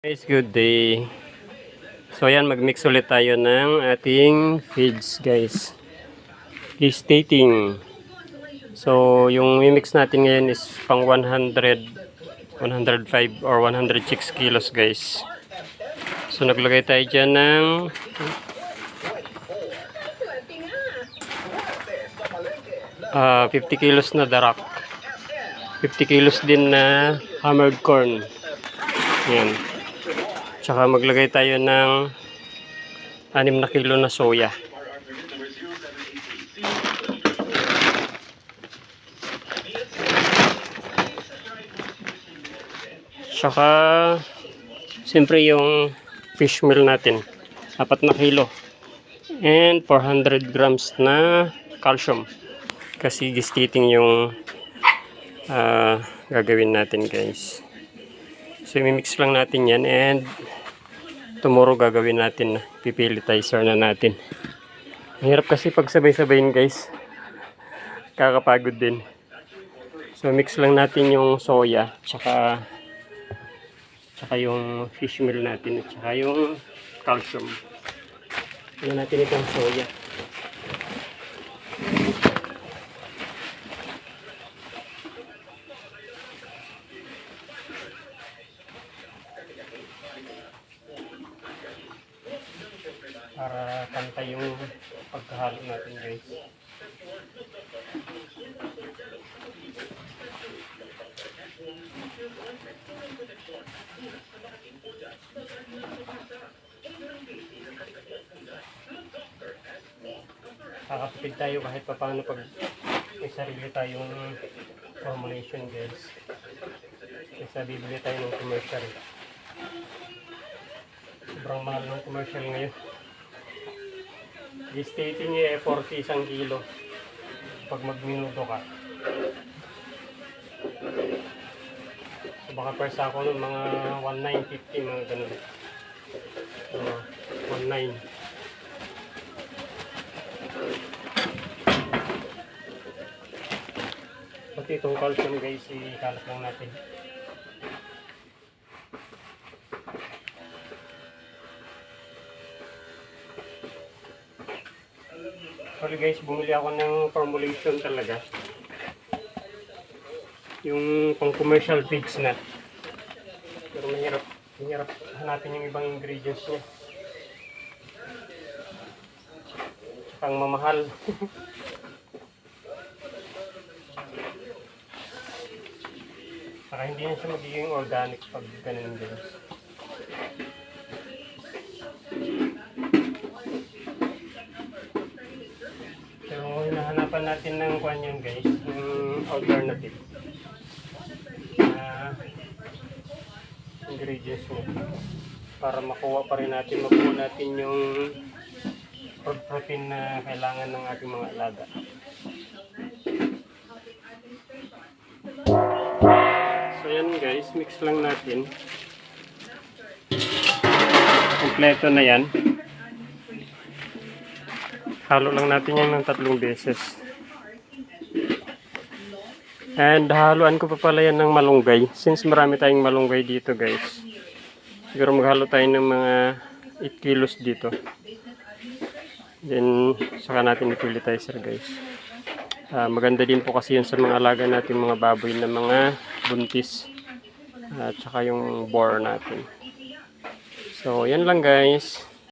Guys, good day. So ayan, mag-mix ulit tayo ng ating feeds guys. Gestating. So yung mix natin ngayon is pang 100, 105 or 106 kilos guys. So naglagay tayo dyan ng ah 50 kilos na darak. 50 kilos din na hammered corn. Yan. Tsaka maglagay tayo ng 6 na kilo na soya. Tsaka siyempre yung fish meal natin. 4 na kilo. And 400 grams na calcium. Kasi gestating yung ah, gagawin natin guys. So, imimix lang natin yan and tomorrow gagawin natin na pipilitizer na natin. Mahirap kasi pag sabay-sabayin guys. Kakapagod din. So, mix lang natin yung soya tsaka tsaka yung fish meal natin at tsaka yung calcium. Ano natin itong soya. Para pantay yung pagkahalo natin guys. Kakapitid tayo kahit pa paano pag may sarili tayong formulation guys. Kaysa bibili tayo ng commercial. Sobrang mahal ng commercial ngayon. Gestating niya eh, 40 isang kilo. Pag magminuto ka. So baka per sako ng mga 1950 mga ganun. Uh, 19. Pati itong calcium guys, ikalat lang natin. Sorry guys, bumili ako ng formulation talaga. Yung pang commercial feeds na. Pero mahirap, mahirap hanapin yung ibang ingredients niya. Pang mamahal. Para hindi na siya magiging organic pag ganun guys. Hinahanapan natin ng kwan yun guys, ng alternative na ingredients mo para makuha pa rin natin, makuha natin yung protein na kailangan ng ating mga alaga. So yan guys, mix lang natin. Kompleto na yan. Halo lang natin yan ng tatlong beses. And haluan ko pa pala yan ng malunggay. Since marami tayong malunggay dito guys. Siguro maghalo tayo ng mga 8 kilos dito. Then, saka natin i-pelletizer guys. Ah, maganda din po kasi yun sa mga alaga natin mga baboy na mga buntis. At saka yung boar natin. So, yan lang guys.